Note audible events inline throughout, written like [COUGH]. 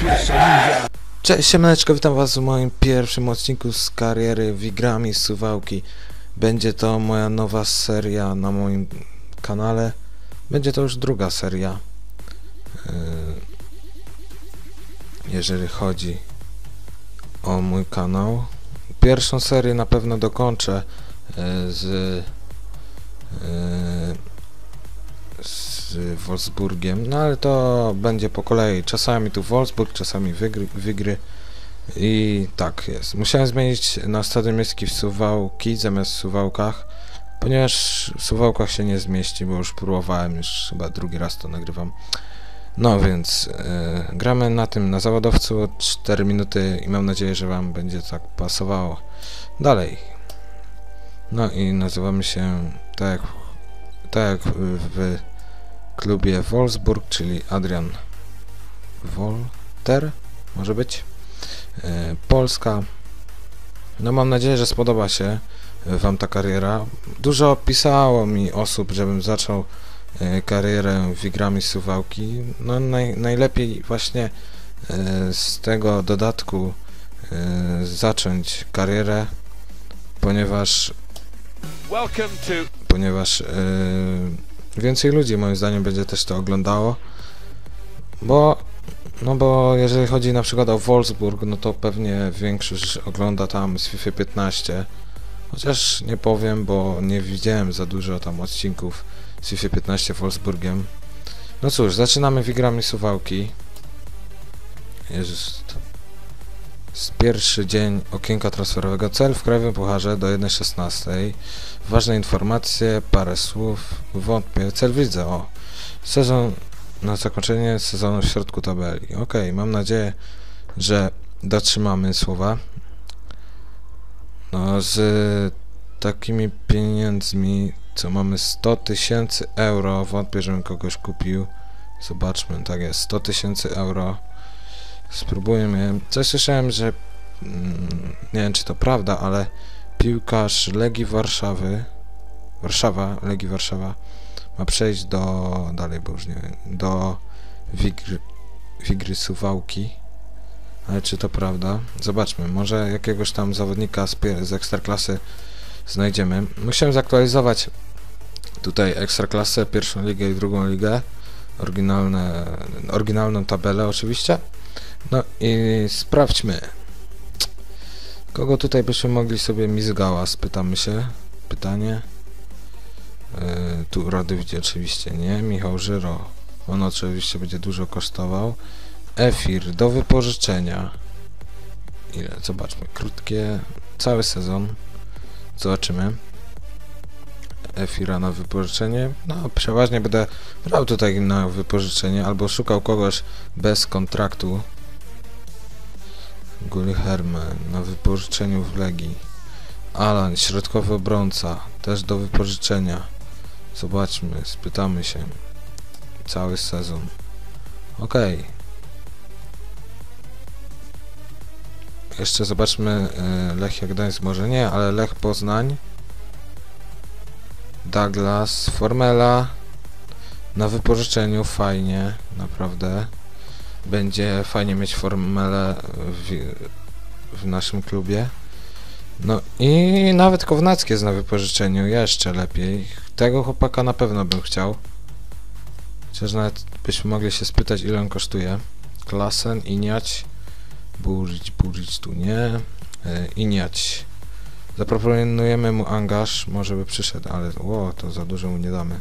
Pierwsza liga Cześć, siemaneczko, witam was w moim pierwszym odcinku z kariery Wigrami z Suwałki. Będzie to moja nowa seria na moim kanale. Będzie to już druga seria. Yy, Jeżeli chodzi o mój kanał. Pierwszą serię na pewno dokończę yy, z yy, Wolfsburgiem, no ale to będzie po kolei. Czasami tu Wolfsburg, czasami wygry, wygry. I tak jest. Musiałem zmienić na stadion miejski w Suwałki zamiast w Suwałkach, ponieważ w Suwałkach się nie zmieści, bo już próbowałem, już chyba drugi raz to nagrywam. No więc e, gramy na tym, na zawodowcu 4 minuty i mam nadzieję, że Wam będzie tak pasowało. Dalej. No i nazywamy się tak jak, tak jak w klubie Wolfsburg, czyli Adrian Wolter, może być. E, Polska. No mam nadzieję, że spodoba się e, Wam ta kariera. Dużo pisało mi osób, żebym zaczął e, karierę w Igrami Suwałki. No naj, najlepiej właśnie z tego dodatku zacząć karierę, ponieważ ponieważ więcej ludzi moim zdaniem będzie też to oglądało, bo no bo jeżeli chodzi na przykład o Wolfsburg, no to pewnie większość ogląda tam z FIFA 15, chociaż nie powiem, bo nie widziałem za dużo tam odcinków z FIFA 15 Wolfsburgiem. No cóż, zaczynamy wigrami Suwałki. Jest z pierwszy dzień okienka transferowego. Cel w Krajowym Pucharze do 1.16. Ważne informacje, parę słów. Wątpię. Cel widzę, o. Sezon na zakończenie sezonu w środku tabeli. Ok, mam nadzieję, że dotrzymamy słowa. No, z takimi pieniędzmi, co mamy 100 tysięcy euro, wątpię, żebym kogoś kupił. Zobaczmy, tak jest, 100 tysięcy euro. Spróbujemy. Coś słyszałem, że mm, nie wiem, czy to prawda, ale piłkarz Legii Warszawy, Warszawa, Legii Warszawa, ma przejść do, dalej, bo już nie wiem, do Wigry, Wigry Suwałki. Ale czy to prawda? Zobaczmy, może jakiegoś tam zawodnika z, z Ekstraklasy znajdziemy. Musiałem zaktualizować tutaj Ekstraklasę, pierwszą ligę i drugą ligę. Oryginalne, oryginalną tabelę oczywiście. No i sprawdźmy. Kogo tutaj byśmy mogli sobie Mizgała, spytamy się. Pytanie. Yy, tu Radywdzie oczywiście nie. Michał Żyro. On oczywiście będzie dużo kosztował. Efir do wypożyczenia. Ile? Zobaczmy. Krótkie. Cały sezon. Zobaczymy. Efira na wypożyczenie. No, przeważnie będę brał tutaj na wypożyczenie albo szukał kogoś bez kontraktu. Gulherme na wypożyczeniu w Legii. Alan, środkowy obrońca, też do wypożyczenia. Zobaczmy, spytamy się. Cały sezon. Okej. Jeszcze zobaczmy e, Lechia Gdańsk, może nie, ale Lech Poznań. Douglas, Formela. Na wypożyczeniu, fajnie, naprawdę. Będzie fajnie mieć Formelę w, w naszym klubie. No i nawet Kownacki jest na wypożyczeniu, jeszcze lepiej. Tego chłopaka na pewno bym chciał. Chociaż nawet byśmy mogli się spytać ile on kosztuje. Klasen, Iniać, Burić, Burić tu nie. E, Iniać. Zaproponujemy mu angaż, może by przyszedł, ale o, to za dużo mu nie damy.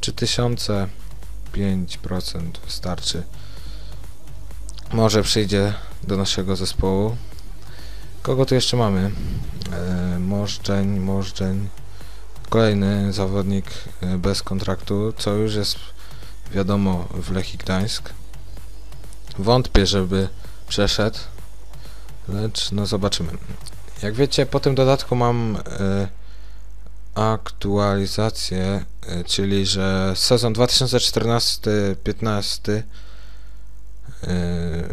3000, 5% wystarczy. Może przyjdzie do naszego zespołu. Kogo tu jeszcze mamy? E, Możdżeń. Kolejny zawodnik e, bez kontraktu, co już jest wiadomo w Lechii Gdańsk. Wątpię, żeby przeszedł, lecz no zobaczymy. Jak wiecie, po tym dodatku mam e, aktualizację, e, czyli że sezon 2014-15 e,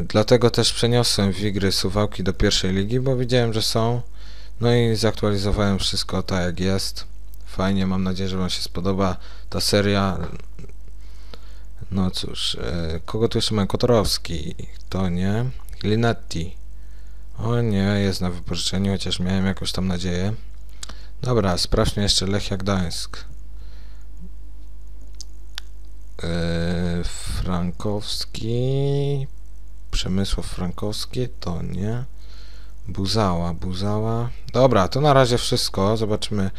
dlatego też przeniosłem Wigry Suwałki do pierwszej ligi, bo widziałem, że są. No i zaktualizowałem wszystko tak jak jest. Fajnie, mam nadzieję, że Wam się spodoba ta seria. No cóż, e, kogo tu jeszcze mamy? Kotorowski, to nie. Linetti. O nie, jest na wypożyczeniu, chociaż miałem jakąś tam nadzieję. Dobra, sprawdźmy jeszcze Lechia Gdańsk. E, Frankowski. Przemysław Frankowski, to nie. Buzała, Buzała. Dobra, to na razie wszystko. Zobaczymy.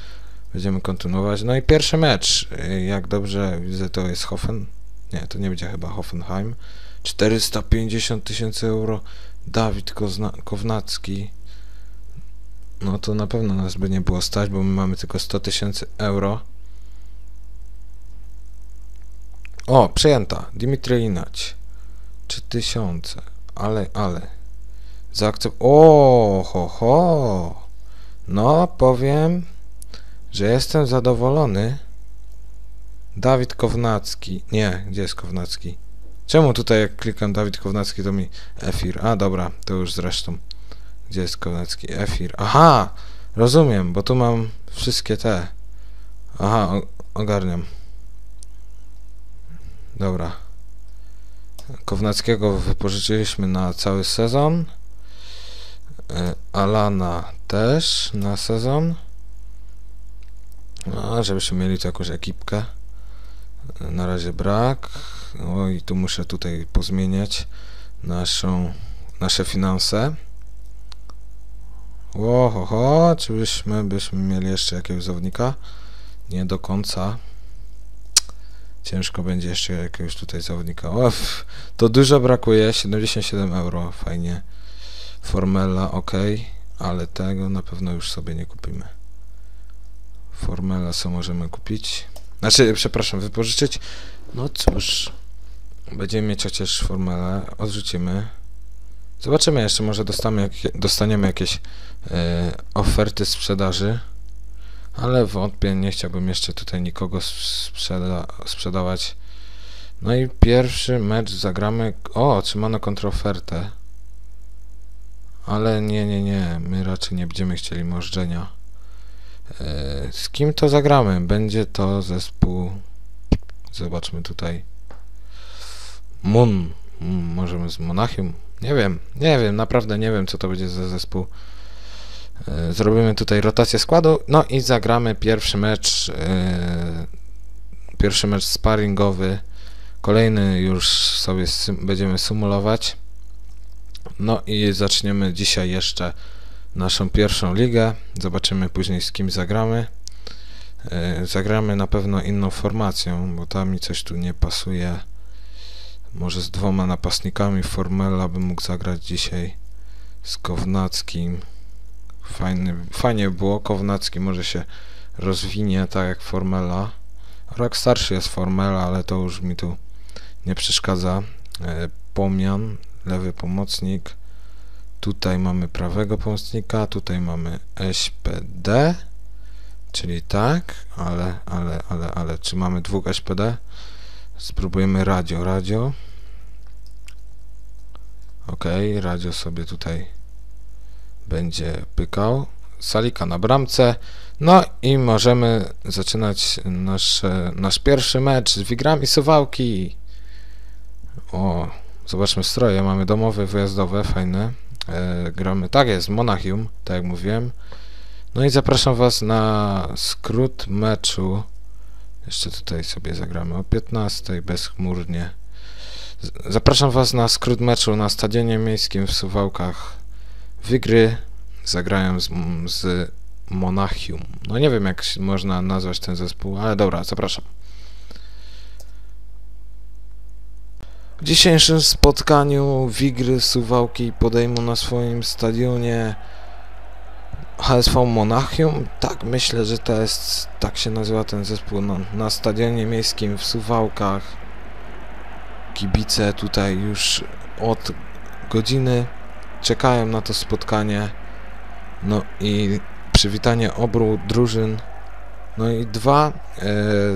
Będziemy kontynuować. No i pierwszy mecz. Jak dobrze widzę, to jest Hoffen. Nie, to nie będzie chyba Hoffenheim. 450 tysięcy euro. Dawid Kozna Kownacki. No to na pewno nas by nie było stać, bo my mamy tylko 100 tysięcy euro. O, przejęta. Dimitri Inać. 3000. Ale, ale. Zaakcept... O, ho, ho. No, powiem, że jestem zadowolony. Dawid Kownacki. Nie, gdzie jest Kownacki? Czemu tutaj jak klikam Dawid Kownacki to mi Efir? A dobra, to już zresztą. Gdzie jest Kownacki? Efir. Aha! Rozumiem, bo tu mam wszystkie te. Aha, ogarniam. Dobra. Kownackiego wypożyczyliśmy na cały sezon. E, Alana też na sezon. No, żebyśmy mieli tu jakąś ekipkę. E, Na razie brak. Oj, tu muszę tutaj pozmieniać naszą, nasze finanse. Ohoho, czy byśmy, byśmy mieli jeszcze jakiegoś zawodnika? Nie do końca. Ciężko będzie jeszcze jakiegoś tutaj zawodnika. O, to dużo brakuje, 77 euro, fajnie. Formela, ok, ale tego na pewno już sobie nie kupimy. Formela co możemy kupić? Znaczy, przepraszam, wypożyczyć. No cóż, będziemy mieć chociaż formelę, odrzucimy. Zobaczymy jeszcze, może dostamy, dostaniemy jakieś e, oferty sprzedaży. Ale wątpię, nie chciałbym jeszcze tutaj nikogo sprzeda sprzedawać. No i pierwszy mecz zagramy. O, otrzymano kontrofertę. Ale nie, nie, nie. My raczej nie będziemy chcieli możdżenia. E, z kim to zagramy? Będzie to zespół. Zobaczmy tutaj. Mun. Mm, Możemy z Monachium. Nie wiem, nie wiem, naprawdę nie wiem, co to będzie za zespół. E, Zrobimy tutaj rotację składu, no i zagramy pierwszy mecz, e, pierwszy mecz sparingowy, kolejny już sobie będziemy symulować. No i zaczniemy dzisiaj jeszcze naszą pierwszą ligę, zobaczymy później z kim zagramy. E, Zagramy na pewno inną formacją, bo tam mi coś tu nie pasuje. Może z dwoma napastnikami Formela bym mógł zagrać dzisiaj z Kownackim. Fajny, fajnie było. Kownacki może się rozwinie tak jak Formela. Rok starszy jest Formela, ale to już mi tu nie przeszkadza. E, Pomian, lewy pomocnik. Tutaj mamy prawego pomocnika, tutaj mamy SPD, czyli tak, ale, ale, ale, ale, czy mamy dwóch SPD? Spróbujemy radio, radio. Ok, radio sobie tutaj będzie pykał. Salika na bramce. No i możemy zaczynać nasze, nasz pierwszy mecz z Wigrami Suwałki. O, zobaczmy stroje. Mamy domowe, wyjazdowe, fajne. E, gramy, tak jest, Monachium, tak jak mówiłem. No i zapraszam Was na skrót meczu. Jeszcze tutaj sobie zagramy o 15, bezchmurnie. Zapraszam Was na skrót meczu na Stadionie Miejskim w Suwałkach. Wygry zagrają z, z Monachium. No nie wiem jak można nazwać ten zespół, ale dobra, zapraszam. W dzisiejszym spotkaniu Wigry Suwałki podejmą na swoim stadionie HSV Monachium. Tak, myślę, że to jest, tak się nazywa ten zespół, no, na stadionie miejskim w Suwałkach. Kibice tutaj już od godziny czekają na to spotkanie. No i przywitanie obu drużyn. No i dwa e,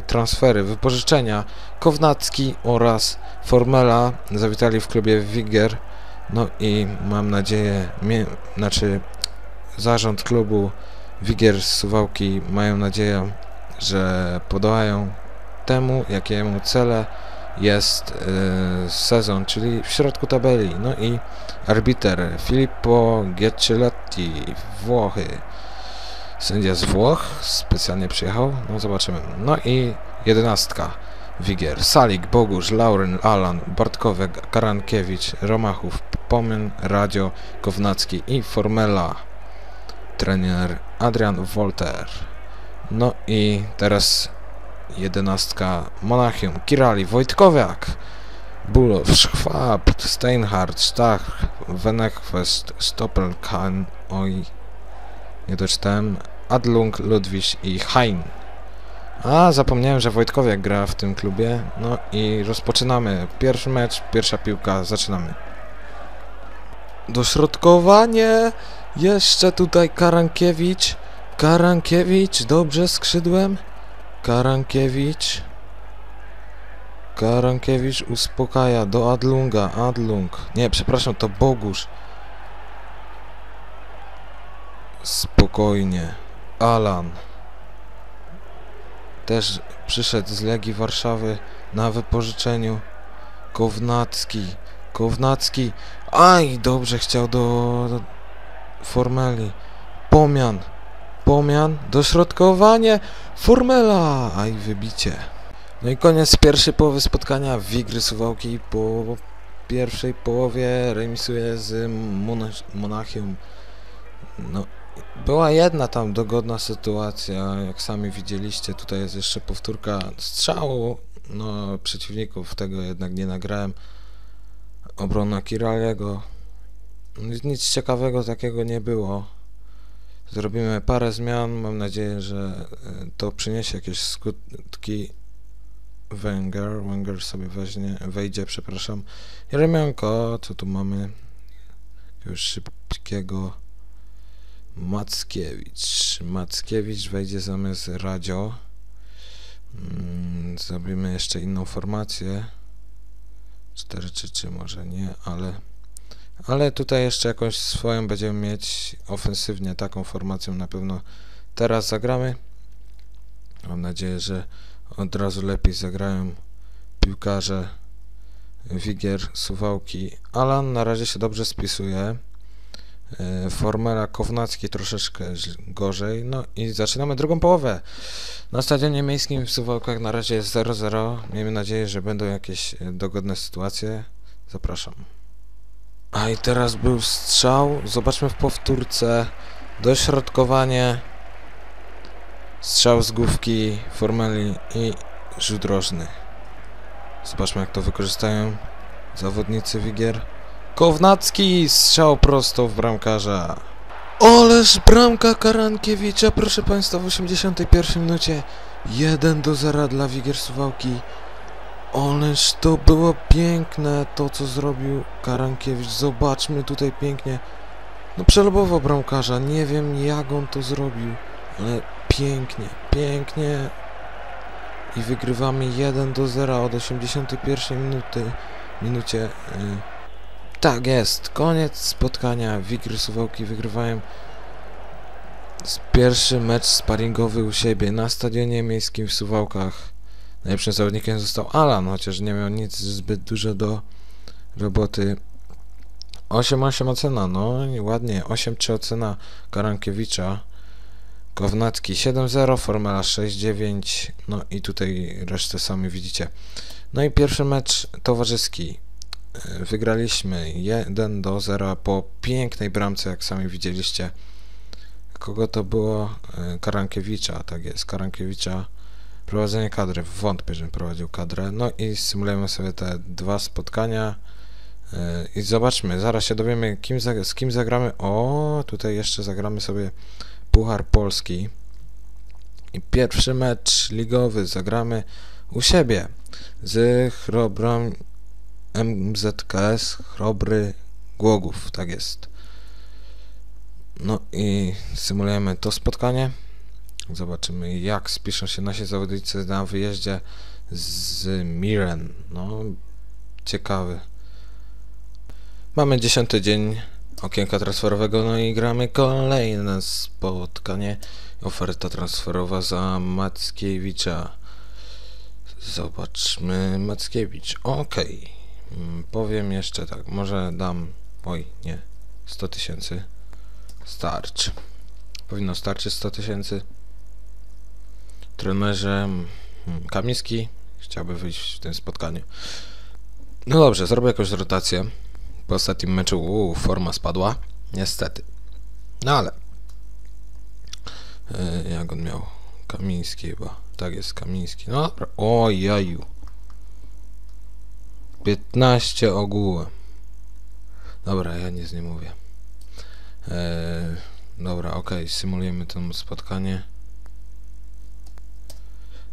transfery, wypożyczenia. Kownacki oraz Formela zawitali w klubie Wiger. No i mam nadzieję, mie, znaczy zarząd klubu Wigier z Suwałki mają nadzieję, że podołają temu, jakiemu cele jest e, sezon, czyli w środku tabeli. No i arbiter Filippo Giaccioletti, Włochy. Sędzia z Włoch, specjalnie przyjechał, no zobaczymy. No i jedenastka. Wigier, Salik, Bogusz, Lauryn, Alan, Bartkowiak, Karankiewicz, Romachów, Pomyn, Radio, Kownacki i Formela. Trener Adrian Wolter. No i teraz jedenastka Monachium, Kirali, Wojtkowiak, Bulow, Schwab, Steinhardt, Stach, Wenechwest, Stoppelkan, oj, nie doczytałem, Adlung, Ludwig i Hein. A, zapomniałem, że Wojtkowiak gra w tym klubie. No i rozpoczynamy. Pierwszy mecz, pierwsza piłka, zaczynamy. Dośrodkowanie. Jeszcze tutaj Karankiewicz. Karankiewicz, dobrze skrzydłem. Karankiewicz. Karankiewicz uspokaja do Adlunga. Adlung. Nie, przepraszam, to Bogusz. Spokojnie. Alan. Też przyszedł z Legii Warszawy na wypożyczeniu. Kownacki. Kownacki. Aj, dobrze chciał do, do Formeli. Pomian. Pomian. Dośrodkowanie. Formela. Aj, wybicie. No i koniec pierwszej połowy spotkania. Wigry Suwałki po pierwszej połowie remisuje z Mona- Monachium. No, była jedna tam dogodna sytuacja, jak sami widzieliście, tutaj jest jeszcze powtórka strzału, no przeciwników tego jednak nie nagrałem. Obrona Kiraliego, nic ciekawego takiego nie było. Zrobimy parę zmian, mam nadzieję, że e, to przyniesie jakieś skutki. Wenger, Wenger sobie weźmie, wejdzie, przepraszam. Jeremianko, co tu mamy? Jakiegoś szybkiego... Mackiewicz. Mackiewicz wejdzie zamiast Radio. Mm, zrobimy jeszcze inną formację. 4 czy 3 może nie, ale ale tutaj jeszcze jakąś swoją będziemy mieć ofensywnie taką formacją na pewno teraz zagramy. Mam nadzieję, że od razu lepiej zagrają piłkarze Wigier, Suwałki. Alan na razie się dobrze spisuje. E, Formela Kownacki troszeczkę gorzej. No i zaczynamy drugą połowę. Na stadionie miejskim w Suwałkach na razie jest 0-0. Miejmy nadzieję, że będą jakieś dogodne sytuacje. Zapraszam. A i teraz był strzał. Zobaczmy w powtórce. Dośrodkowanie. Strzał z główki Formeli i rzut rożny. Zobaczmy jak to wykorzystają zawodnicy Wigier. Kownacki strzał prosto w bramkarza. Oleż bramka Karankiewicza, proszę Państwa, w 81 minucie 1 do 0 dla Wigier Suwałki. Oleż to było piękne, to co zrobił Karankiewicz. Zobaczmy tutaj pięknie. No przelobował bramkarza, nie wiem jak on to zrobił, ale pięknie, pięknie. I wygrywamy 1 do 0 od 81 minuty, minucie. y, tak jest, koniec spotkania. Wigry Suwałki wygrywają pierwszy mecz sparingowy u siebie na stadionie miejskim w Suwałkach. Najlepszym zawodnikiem został Alan, chociaż nie miał nic zbyt dużo do roboty. 8-8 ocena, no ładnie. 8-3 ocena Karankiewicza. Kownacki 7-0, Formela 6-9, no i tutaj resztę sami widzicie. No i pierwszy mecz towarzyski. E, Wygraliśmy 1 do 0 po pięknej bramce, jak sami widzieliście. Kogo to było? E, Karankiewicza, tak jest, Karankiewicza. Prowadzenie kadry, wątpię, że prowadził kadrę. No i symulujemy sobie te dwa spotkania. E, I zobaczmy, zaraz się dowiemy, kim z kim zagramy. O, tutaj jeszcze zagramy sobie Puchar Polski. I pierwszy mecz ligowy zagramy u siebie z Chrobrą MZKS Chrobry Głogów, tak jest. No i symulujemy to spotkanie. Zobaczymy jak spiszą się nasi zawodnicy na wyjeździe z Miren. No, ciekawy. Mamy dziesiąty dzień okienka transferowego, no i gramy kolejne spotkanie. Oferta transferowa za Mackiewicza. Zobaczmy Mackiewicz. Okej. Mm, Powiem jeszcze tak. Może dam. Oj, nie. 100 tysięcy. Starczy. Powinno starczyć 100 tysięcy. Trenerze mm, Kamiński chciałby wyjść w tym spotkaniu. No dobrze, zrobię jakąś rotację. Po ostatnim meczu uu, forma spadła. Niestety. No ale. Yy, jak on miał? Kamiński chyba. Tak jest, Kamiński. No dobra. O jaju. 15 ogółem. Dobra, ja nic nie mówię. Eee, dobra, okej, symulujemy to spotkanie.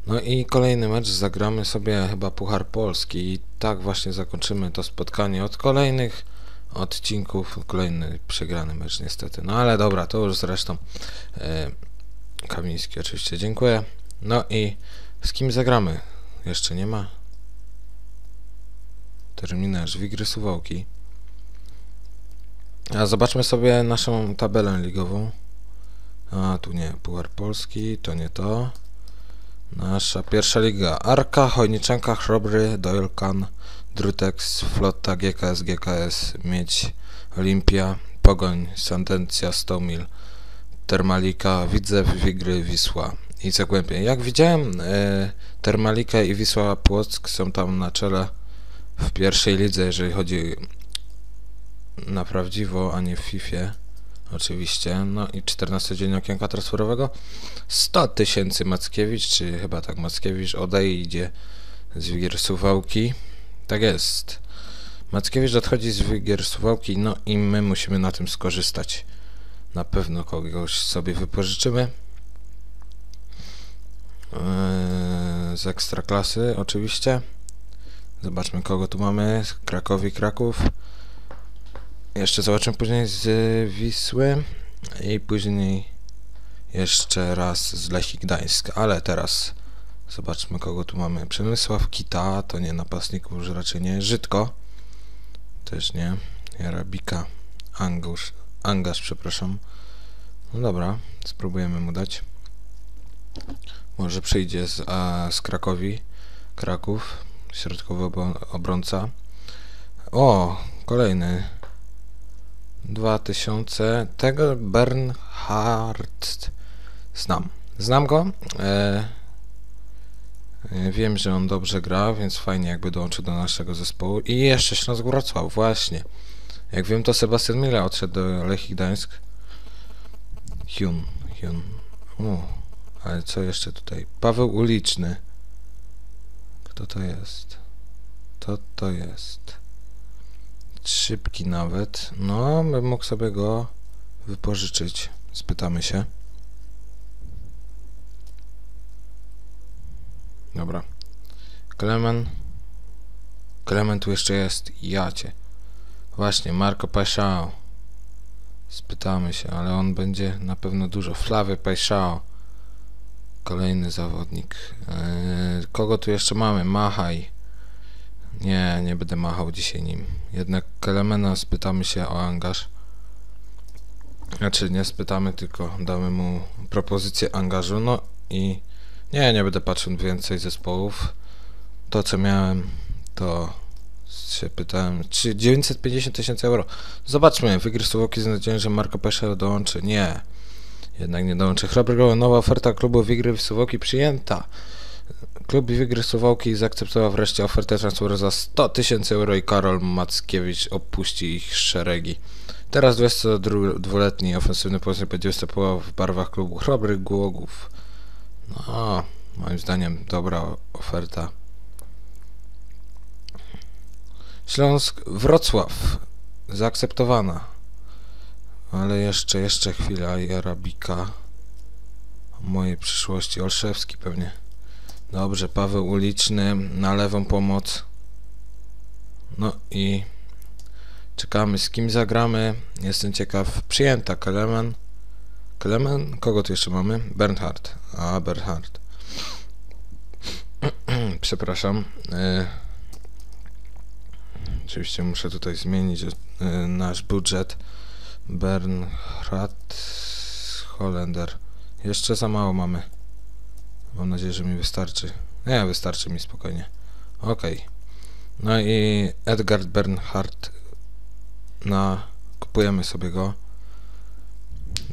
No i kolejny mecz zagramy sobie chyba Puchar Polski i tak właśnie zakończymy to spotkanie od kolejnych odcinków. Kolejny przegrany mecz niestety. No ale dobra, to już zresztą e, Kamiński oczywiście dziękuję. No i z kim zagramy? Jeszcze nie ma. Terminarz Wigry Suwałki. A zobaczmy sobie naszą tabelę ligową. A tu nie, Puchar Polski, to nie to. Nasza pierwsza liga. Arka, Chojniczanka, Chrobry, Doylkan, Drutex, Flotta, GKS, GKS, Miedź, Olimpia, Pogoń, Sentencja, Stomil, Termalika, Widzew, Wigry, Wisła i Zagłębie. Jak widziałem, e, Termalika i Wisła Płock są tam na czele w pierwszej lidze, jeżeli chodzi na prawdziwo, a nie w FIFA. Oczywiście. No i 14 dzień okienka transferowego. 100 tysięcy Mackiewicz, czy chyba tak Mackiewicz odejdzie z Wigier Suwałki. Tak jest. Mackiewicz odchodzi z Wigier Suwałki, no i my musimy na tym skorzystać. Na pewno kogoś sobie wypożyczymy. Eee, z ekstraklasy oczywiście. Zobaczmy kogo tu mamy. Krakowi Kraków. Jeszcze zobaczymy później z Wisły i później jeszcze raz z Lechii Gdańsk, ale teraz zobaczmy kogo tu mamy. Przemysław Kita, to nie napastnik, już raczej nie. Żydko, też nie. Jarabika, Angusz, Angasz, przepraszam. No dobra, spróbujemy mu dać. Może przyjdzie z, a, z Krakowi, Kraków, środkowy obro- obrońca. O, kolejny 2000. Tego Bernhard znam. Znam go. E, e, wiem, że on dobrze gra, więc fajnie jakby dołączył do naszego zespołu. I jeszcze Śląsk Wrocław, właśnie. Jak wiem, to Sebastian Mila odszedł do Lechii Gdańsk. Hyun, Hyun. U, ale co jeszcze tutaj? Paweł Uliczny. Kto to jest? To to jest szybki nawet. No, bym mógł sobie go wypożyczyć. Spytamy się. Dobra. Klemen. Klemen tu jeszcze jest. Jacie. Właśnie, Marco Paixão. Spytamy się, ale on będzie na pewno dużo. Flawy Paixão. Kolejny zawodnik. Yy, kogo tu jeszcze mamy? Machaj. Nie, nie będę machał dzisiaj nim. Jednak Kelemena spytamy się o angaż. Znaczy nie spytamy, tylko damy mu propozycję angażu. No i nie, nie będę patrzył więcej zespołów. To co miałem, to się pytałem, czy 950 tysięcy euro. Zobaczmy, wygry Suwałki z nadzieją, że Marco Pesce dołączy. Nie, jednak nie dołączy. Chrobry nowa oferta klubu Wigry w przyjęta. Klub Wigry Suwałki zaakceptował wreszcie ofertę transferu za 100 tysięcy euro i Karol Mackiewicz opuści ich szeregi. Teraz 22-letni ofensywny pomocnik będzie występował w barwach klubu Chrobrych Głogów. No, moim zdaniem dobra oferta. Śląsk Wrocław zaakceptowana. Ale jeszcze, jeszcze chwila i Arabika mojej przyszłości. Olszewski pewnie. Dobrze, Paweł Uliczny na lewą pomoc. No i czekamy z kim zagramy. Jestem ciekaw. Przyjęta Kelemen. Kelemen? Kogo tu jeszcze mamy? Bernhard. A, Bernhard. [CLEARS THROAT] Przepraszam. Y oczywiście muszę tutaj zmienić y nasz budżet. Bernhard Holender. Jeszcze za mało mamy. Mam nadzieję, że mi wystarczy. Nie, wystarczy mi spokojnie. Okej. No i Edgard Bernhardt na... Kupujemy sobie go.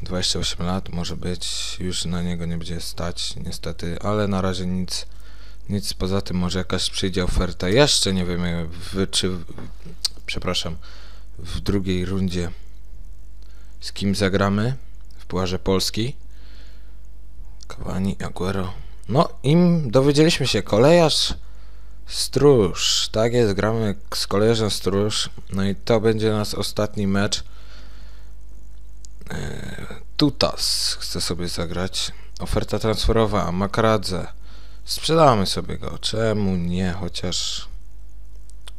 28 lat może być, już na niego nie będzie stać niestety, ale na razie nic, nic poza tym, może jakaś przyjdzie oferta, jeszcze nie wiemy w, czy, w, przepraszam, w drugiej rundzie z kim zagramy w Pucharze Polski. Cavani, Aguero. No, im dowiedzieliśmy się, kolejarz Stróż, tak jest, gramy z kolejarzem Stróż, no i to będzie nas ostatni mecz. Eee, Tutas chce sobie zagrać. Oferta transferowa, Makradze. Sprzedamy sobie go. Czemu nie? Chociaż.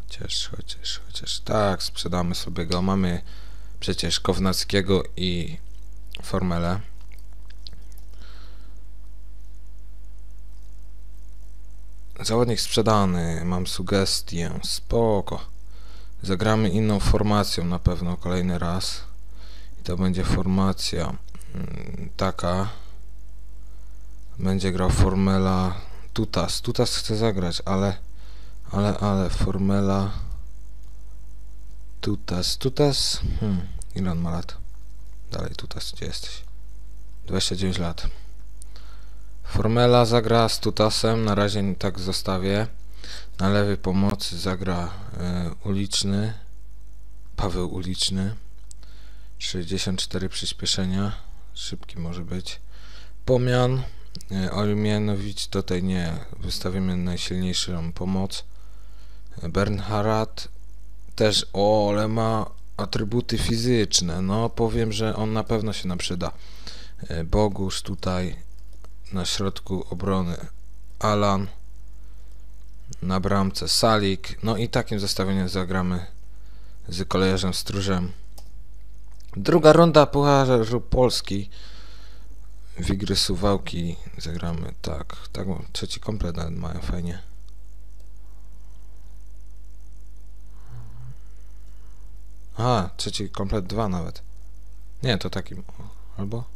Chociaż, chociaż, chociaż. Tak, sprzedamy sobie go. Mamy przecież Kownackiego i Formelę. Zawodnik sprzedany. Mam sugestię. Spoko. Zagramy inną formacją na pewno kolejny raz. I to będzie formacja mm, taka. Będzie grał Formela Tutas. Tutas chce zagrać, ale ale, ale Formela Tutas. Tutas. Hmm, ile on ma lat? Dalej Tutas, gdzie jesteś? 29 lat. Formela zagra z Tutasem, na razie tak zostawię. Na lewej pomocy zagra e, uliczny. Paweł uliczny. 64 przyspieszenia. Szybki może być. Pomian. E, Olmianowicz tutaj nie. Wystawimy najsilniejszą pomoc. Bernhardt też. O, ale ma atrybuty fizyczne. No, powiem, że on na pewno się nam przyda. E, Bogusz tutaj na środku obrony Alan. Na bramce Salik. No i takim zestawieniem zagramy z kolejarzem Stróżem. Druga runda Pucharzu Polski. Wigry Suwałki zagramy, tak. tak trzeci komplet nawet mają fajnie. Aha, trzeci komplet dwa nawet. Nie, to takim. Albo?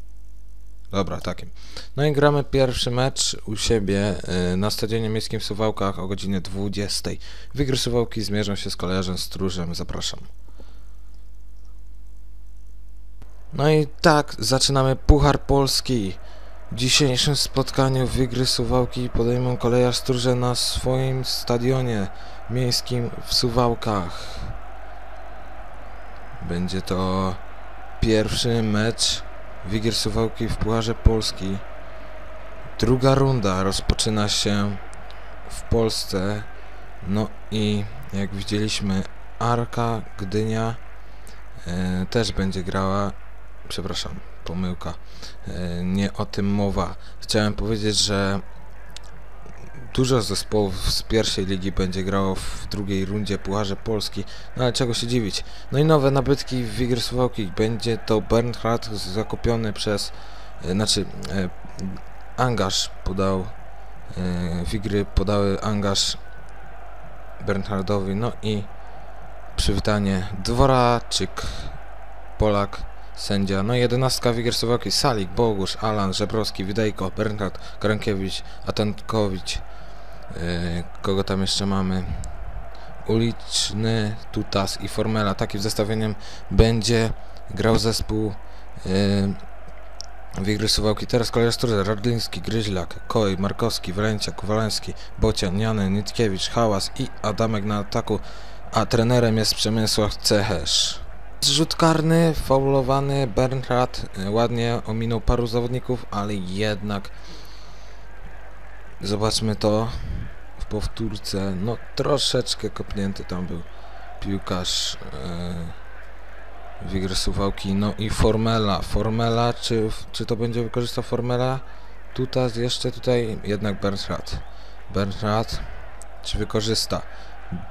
Dobra, takim. No i gramy pierwszy mecz u siebie y, na Stadionie Miejskim w Suwałkach o godzinie 20. Wigry Suwałki zmierzą się z kolejarzem Stróżem. Zapraszam. No i tak, zaczynamy Puchar Polski. W dzisiejszym spotkaniu Wigry Suwałki podejmą kolejarz Stróże na swoim stadionie miejskim w Suwałkach. Będzie to pierwszy mecz Wigier Suwałki w Pucharze Polski. Druga runda rozpoczyna się w Polsce. No i jak widzieliśmy, Arka Gdynia e, też będzie grała. Przepraszam, pomyłka. E, nie o tym mowa. Chciałem powiedzieć, że dużo zespołów z pierwszej ligi będzie grało w drugiej rundzie Pucharze Polski, no ale czego się dziwić. No i nowe nabytki w Suwałki. Będzie to Bernhard zakupiony przez, e, znaczy e, angaż podał, e, Wigry podały angaż Bernhardowi, no i przywitanie Dworaczyk, Polak, sędzia, no i jedenastka Wigry Suwałki, Salik, Bogusz, Alan, Żebrowski, Widejko, Bernhard, Grankiewicz, Atankowicz, Yy, kogo tam jeszcze mamy? Uliczny, Tutas i Formela. Takim zestawieniem będzie grał zespół yy, Wigry Suwałki. Teraz kolejny Sturze, Radliński, Gryźlak, Koj, Markowski, Wręciak, Waleński, Bocian, Jany, Nitkiewicz, Hałas i Adamek na ataku, a trenerem jest Przemysław Cechesz. Zrzut karny, faulowany, Bernhard yy, ładnie ominął paru zawodników, ale jednak zobaczmy to powtórce, no troszeczkę kopnięty tam był piłkarz e, Wigr Suwałki, no i Formela, Formela, czy, czy to będzie wykorzystał Formela? Tutaj jeszcze tutaj jednak Bernhard, Bernhard, czy wykorzysta?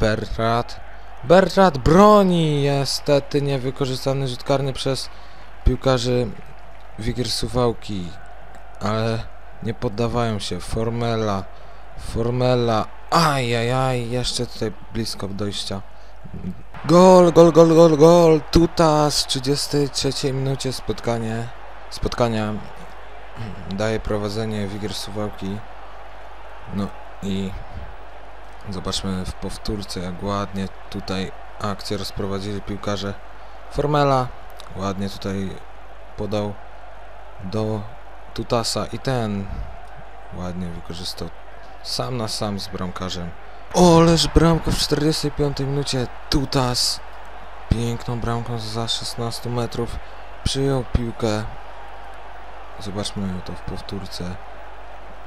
Bernhard, Bernhard broni, niestety niewykorzystany rzut karny przez piłkarzy Wigr Suwałki, ale nie poddawają się, Formela, Formela. Ajajaj, jeszcze tutaj blisko dojścia. Gol, gol, gol, gol, gol. Tutas w 33 minucie spotkanie. Spotkania daje prowadzenie Wigier Suwałki. No i zobaczmy w powtórce jak ładnie tutaj akcję rozprowadzili piłkarze Formela ładnie tutaj podał do Tutasa i ten ładnie wykorzystał sam na sam z bramkarzem. Oleż bramka w 45 minucie. Tutas piękną bramką za 16 metrów przyjął piłkę. Zobaczmy to w powtórce.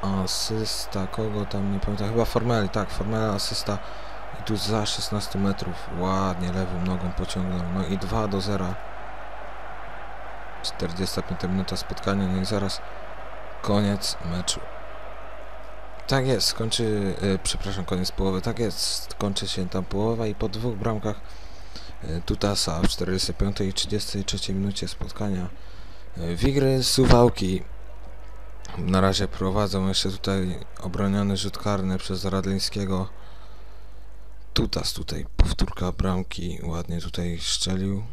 Asysta, kogo tam nie pamiętam, chyba Formeli, tak, Formela asysta. I tu za 16 metrów ładnie lewą nogą pociągnął, no i 2 do 0 45 minuta spotkania, no i zaraz koniec meczu tak jest, kończy, e, przepraszam, koniec połowy, tak jest, kończy się tam połowa i po dwóch bramkach e, Tutasa w 45 i 33 minucie spotkania e, Wigry Suwałki na razie prowadzą jeszcze tutaj obroniony rzut karny przez Radlińskiego. Tutas tutaj powtórka bramki ładnie tutaj szczelił.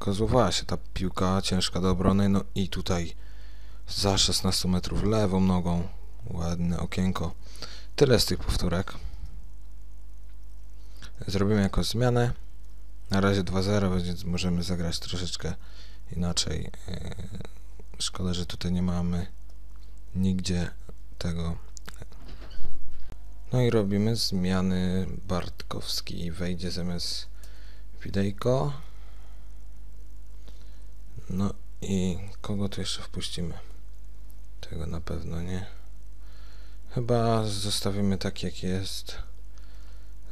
Kozłowała się ta piłka ciężka do obrony, no i tutaj za 16 metrów lewą nogą ładne okienko. Tyle z tych powtórek. Zrobimy jako zmianę. Na razie 2-0, więc możemy zagrać troszeczkę inaczej. Eee, Szkoda, że tutaj nie mamy nigdzie tego. No i robimy zmiany. Bartkowski wejdzie zamiast Widejko. No i kogo tu jeszcze wpuścimy? Tego na pewno nie. Chyba zostawimy tak jak jest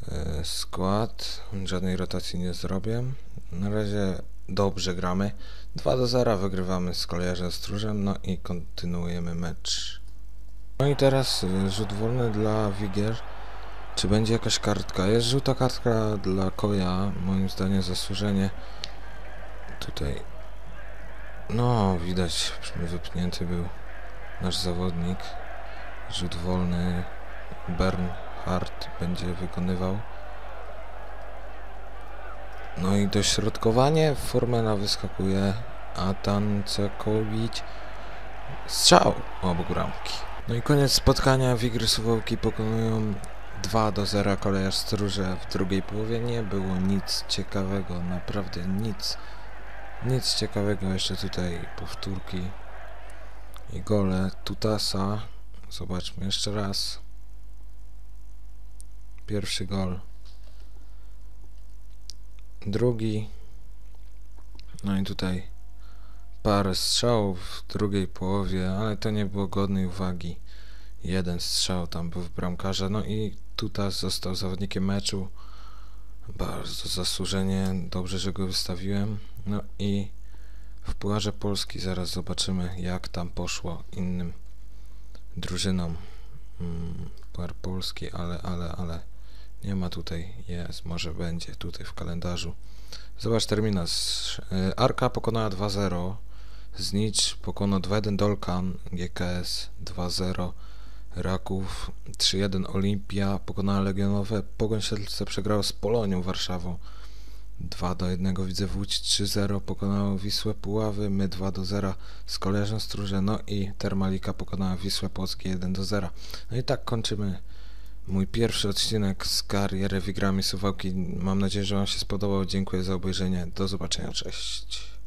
e, skład. Żadnej rotacji nie zrobię. Na razie dobrze gramy. 2 do 0 wygrywamy z kolejarzem Stróżem, no i kontynuujemy mecz. No i teraz y, rzut wolny dla Wigier. Czy będzie jakaś kartka? Jest żółta kartka dla Koja, moim zdaniem zasłużenie. Tutaj, no widać, wypchnięty był nasz zawodnik. Rzut wolny Bernhard będzie wykonywał. No i dośrodkowanie, Formela wyskakuje, a Tancekowicz strzał obok ramki. No i koniec spotkania, Wigry Suwałki pokonują 2 do 0 kolejarz Stróże w drugiej połowie. Nie było nic ciekawego, naprawdę nic, nic ciekawego. Jeszcze tutaj powtórki i gole Tutasa. Zobaczmy jeszcze raz. Pierwszy gol drugi. No i tutaj parę strzałów w drugiej połowie, ale to nie było godnej uwagi. Jeden strzał tam był w bramkarza, no i tutaj został zawodnikiem meczu. Bardzo zasłużenie, dobrze, że go wystawiłem. No i w Pucharze Polski zaraz zobaczymy, jak tam poszło innym drużynom. Hmm, Puchar Polski, ale, ale, ale nie ma tutaj, jest, może będzie tutaj w kalendarzu. Zobacz terminarz. Y, Arka pokonała 2-0. Znicz pokonał 2-1 Dolkan, GKS 2-0. Raków 3-1 Olimpia pokonała Legionowe. Pogoń Siedlce przegrała z Polonią Warszawą 2 do 1 widzę Łódź 3-0 pokonało Wisłę Puławy, my 2 do 0 z Kolejarzem Stróże, no i Termalika pokonała Wisłę Płockie 1 do 0. No i tak kończymy mój pierwszy odcinek z kariery Wigrami Suwałki. Mam nadzieję, że Wam się spodobał. Dziękuję za obejrzenie. Do zobaczenia. Cześć.